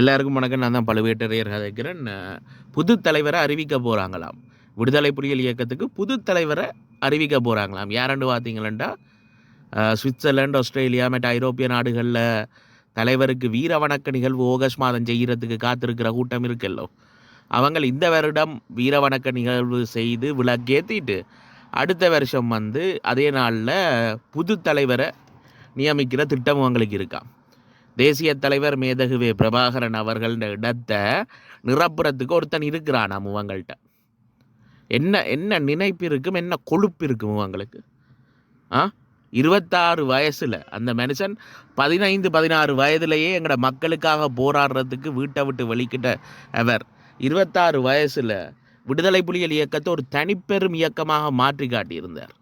எல்லாருக்கும் வணக்கம். நான் தான் பழுவேட்டரையர் கதைக்கிறேன் புது தலைவரை அறிவிக்க போகிறாங்களாம் விடுதலை புலிகள் இயக்கத்துக்கு புது தலைவரை அறிவிக்க போகிறாங்களாம் யாருன்னு பார்த்தீங்களா சுவிட்சர்லாந்து ஆஸ்திரேலியா மற்ற ஐரோப்பிய நாடுகளில் தலைவருக்கு வீர வணக்க நிகழ்வு ஆகஸ்ட் மாதம் செய்கிறதுக்கு காத்திருக்கிற கூட்டம் இருக்குல்லோ. அவங்க இந்த வருடம் வீர வணக்க நிகழ்வு செய்து விளக்கேற்றிட்டு அடுத்த வருஷம் வந்து அதே நாளில் புது தலைவரை நியமிக்கிற திட்டம் அவங்களுக்கு இருக்கான் தேசிய தலைவர் மேதகுவே பிரபாகரன் அவர்கள்ட இடத்தை நிரப்புறத்துக்கு ஒருத்தன் இருக்கிறான் அவங்கள்ட்ட என்ன என்ன நினைப்பு இருக்கும் என்ன கொழுப்பு இருக்கும் அவங்களுக்கு ஆ? இருபத்தாறு வயசில் அந்த மனுஷன் பதினைந்து பதினாறு வயதிலேயே எங்களோட மக்களுக்காக போராடுறதுக்கு வீட்டை விட்டு வெளிக்கிட்ட அவர். இருபத்தாறு வயசில் விடுதலை புலிகள் இயக்கத்தை ஒரு தனிப்பெரும் இயக்கமாக மாற்றி காட்டியிருந்தார்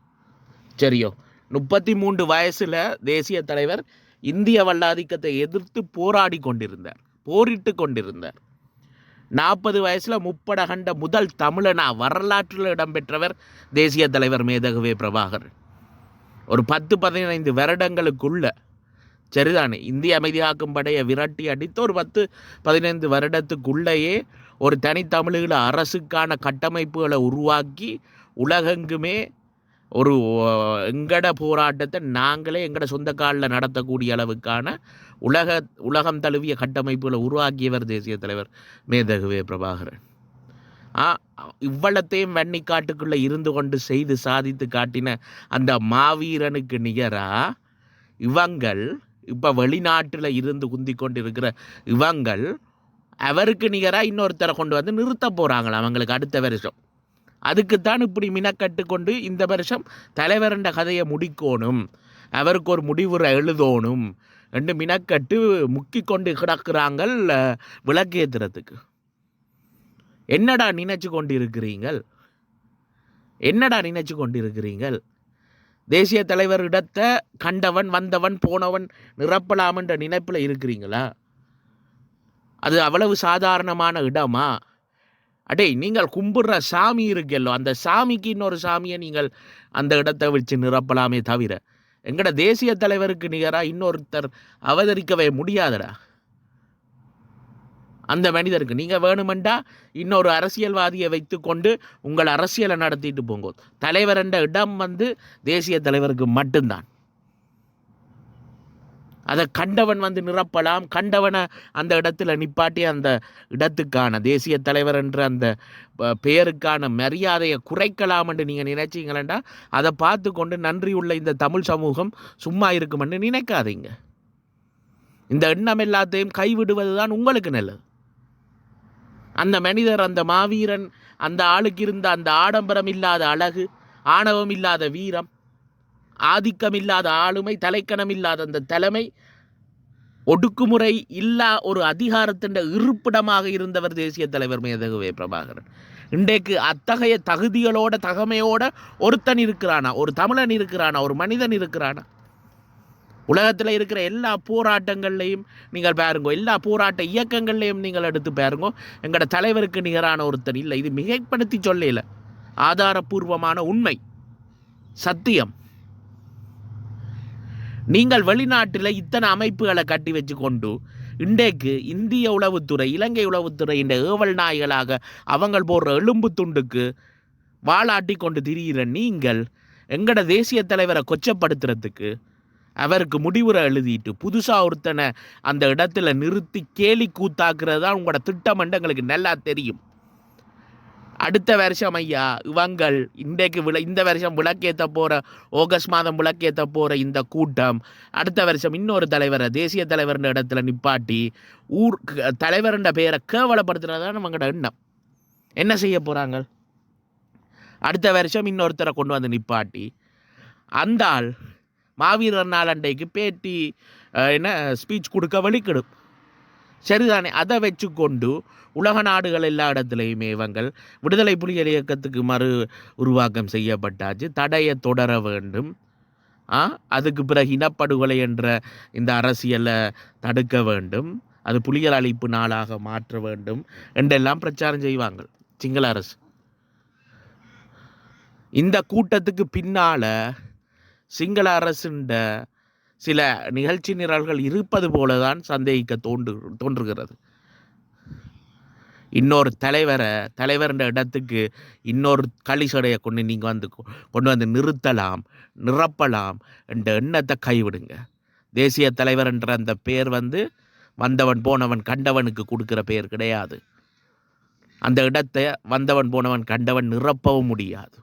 சரியோ முப்பத்தி மூன்று வயசில் தேசிய தலைவர் இந்திய வல்லாதிக்கத்தை எதிர்த்து போராடி கொண்டிருந்தார் போரிட்டு கொண்டிருந்தார். நாற்பது வயசில் முப்பட கண்ட முதல் தமிழனா வரலாற்றில் இடம்பெற்றவர் தேசிய தலைவர் மேதகவே பிரபாகர். ஒரு பத்து பதினைந்து வருடங்களுக்குள்ள சரிதானே இந்திய அமைதியாக்கும் படையை விரட்டி அடித்து ஒரு பத்து பதினைந்து வருடத்துக்குள்ளேயே ஒரு தனித்தமிழீழ அரசுக்கான கட்டமைப்புகளை உருவாக்கி உலகெங்குமே ஒரு எங்கட போராட்டத்தை நாங்களே எங்கட சொந்த காலில் நடத்தக்கூடிய அளவுக்கான உலக உலகம் தழுவிய கட்டமைப்புகளை உருவாக்கியவர் தேசிய தலைவர் மேதகுவே பிரபாகரன். ஆ இவ்வளத்தையும் வன்னிக்காட்டுக்குள்ளே இருந்து கொண்டு செய்து சாதித்து காட்டின அந்த மாவீரனுக்கு நிகராக இவங்கள் இப்போ வெளிநாட்டில் இருந்து குந்தி கொண்டு இருக்கிற இவங்கள் அவருக்கு நிகராக இன்னொருத்தரை கொண்டு வந்து நிறுத்த போகிறாங்களா அவங்களுக்கு அடுத்த வருஷம். அதுக்குத்தான் இப்படி மினக்கட்டு கொண்டு இந்த வருஷம் தலைவரண்ட கதையை முடிக்கணும். அவருக்கு ஒரு முடிவுரை எழுதணும் என்று மினக்கட்டு முக்கி கொண்டு கிடக்கிறாங்கள் விளக்கேத்துறதுக்கு. என்னடா நினைச்சு கொண்டு இருக்கிறீங்கள் என்னடா நினைச்சு கொண்டு இருக்கிறீங்கள் தேசிய தலைவர் இடத்தை கண்டவன் வந்தவன் போனவன் நிரப்பலாம் என்ற நினைப்பில் இருக்கிறீங்களா? அது அவ்வளவு சாதாரணமான இடமா? அடே நீங்கள் கும்பிடுற சாமி இருக்கல்லோ அந்த சாமிக்கு இன்னொரு சாமியை நீங்கள் அந்த இடத்தை வச்சு நிரப்பலாமே தவிர எங்கட தேசிய தலைவருக்கு நிகராக இன்னொருத்தர் அவதரிக்கவே முடியாதடா? அந்த மனிதருக்கு நீங்கள் வேணுமெண்டா இன்னொரு அரசியல்வாதியை வைத்து கொண்டு உங்கள் அரசியலை நடத்திட்டு போங்க. தலைவர் என்ற இடம் வந்து தேசிய தலைவருக்கு மட்டும்தான். அதை கண்டவன் வந்து நிரப்பலாம். கண்டவனை அந்த இடத்துல நிப்பாட்டி அந்த இடத்துக்கான தேசிய தலைவர் என்ற அந்த ப- பெயருக்கான மரியாதையை குறைக்கலாம் என்று நீங்கள் நினைச்சிங்களேண்டா? அதை பார்த்து கொண்டு உள்ள இந்த தமிழ் சமூகம் சும்மா இருக்குமென்னு நினைக்காதீங்க. இந்த எண்ணம் எல்லாத்தையும் கைவிடுவது தான் உங்களுக்கு நல்லது. அந்த மனிதர் அந்த மாவீரன் அந்த ஆளுக்கு இருந்த அந்த ஆடம்பரம் இல்லாத அழகு ஆணவம் இல்லாத வீரம் ஆதிக்கமில்லாத ஆளுமை தலைக்கணம் இல்லாத அந்த தலைமை ஒடுக்குமுறை இல்லா ஒரு அதிகாரத்தின் இருப்பிடமாக இருந்தவர் தேசிய தலைவர் மேதகுவே பிரபாகரன். இன்றைக்கு அத்தகைய தகுதிகளோட தகமையோட ஒருத்தன் இருக்கிறானா? ஒரு தமிழன் இருக்கிறானா? ஒரு மனிதன் இருக்கிறானா? உலகத்தில் இருக்கிற எல்லா போராட்டங்கள்லையும் நீங்கள் பாருங்க எல்லா போராட்ட இயக்கங்கள்லையும் நீங்கள் எடுத்து பாருங்க எங்களோட தலைவருக்கு நிகரான ஒருத்தன் இல்லை. இது மிகைப்படுத்தி சொல்லல. ஆதாரபூர்வமான உண்மை. சத்தியம். நீங்கள் வெளிநாட்டில் இத்தனை அமைப்புகளை கட்டி வச்சு கொண்டு இன்றைக்கு இந்திய உளவுத்துறை இலங்கை உளவுத்துறை இந்த ஏவல் நாய்களாக அவங்கள் போடுற எலும்பு துண்டுக்கு வாளாட்டி கொண்டு திரிகிற நீங்கள் எங்கட தேசிய தலைவரை கொச்சப்படுத்துறதுக்கு அவருக்கு முடிவுரை எழுதிட்டு புதுசாக ஒருத்தனை அந்த இடத்துல நிறுத்தி கேலி கூத்தாக்குறது தான் உங்களோட திட்டம் எங்களுக்கு நல்லா தெரியும். அடுத்த வருஷம் ஐயா இவங்கள் இன்றைக்கு விள இந்த வருஷம் விளக்கேற்ற போகிற ஆகஸ்ட் மாதம் விளக்கேற்ற போகிற இந்த கூட்டம் அடுத்த வருஷம் இன்னொரு தலைவரை தேசிய தலைவர்ன்ற இடத்துல நிப்பாட்டி ஊர் தலைவருன்ற தலைவர்ன்ற பெயரை கேவலப்படுத்துறது தான் நம்மங்களோட எண்ணம். என்ன செய்ய போகிறாங்க அடுத்த வருஷம் இன்னொருத்தரை கொண்டு வந்து நிப்பாட்டி அந்தாள் மாவீரர் நாள் அன்றைக்கு பேட்டி என்ன ஸ்பீச் கொடுக்க வலிக்கிடும் சரிதானே? அதை வச்சு கொண்டு உலக நாடுகள் எல்லா இடத்துலையுமே இவங்கள் விடுதலை புலிகள் இயக்கத்துக்கு மறு உருவாக்கம் செய்யப்பட்டாச்சு. தடையை தொடர வேண்டும். ஆ? அதுக்கு பிறகு இனப்படுகொலை என்ற இந்த அரசியலை தடுக்க வேண்டும். அது புலிகள் அழிப்பு நாளாக மாற்ற வேண்டும் என்றெல்லாம் பிரச்சாரம் செய்வாங்க சிங்கள அரசு. இந்த கூட்டத்துக்கு பின்னால சிங்கள அரசுண்ட சில நிகழ்ச்சி நிரல்கள் இருப்பது போலதான் சந்தேகிக்க தோன்று தோன்றுகிறது. இன்னொரு தலைவரை தலைவர்ன்ற இடத்துக்கு இன்னொரு களிசடையை கொண்டு நீங்கள் வந்து கொண்டு வந்து நிறுத்தலாம் நிரப்பலாம் என்ற எண்ணத்தை கைவிடுங்க. தேசிய தலைவர் என்ற அந்த பேர் வந்து வந்தவன் போனவன் கண்டவனுக்கு கொடுக்குற பேர் கிடையாது. அந்த இடத்தை வந்தவன் போனவன் கண்டவன் நிரப்பவும் முடியாது.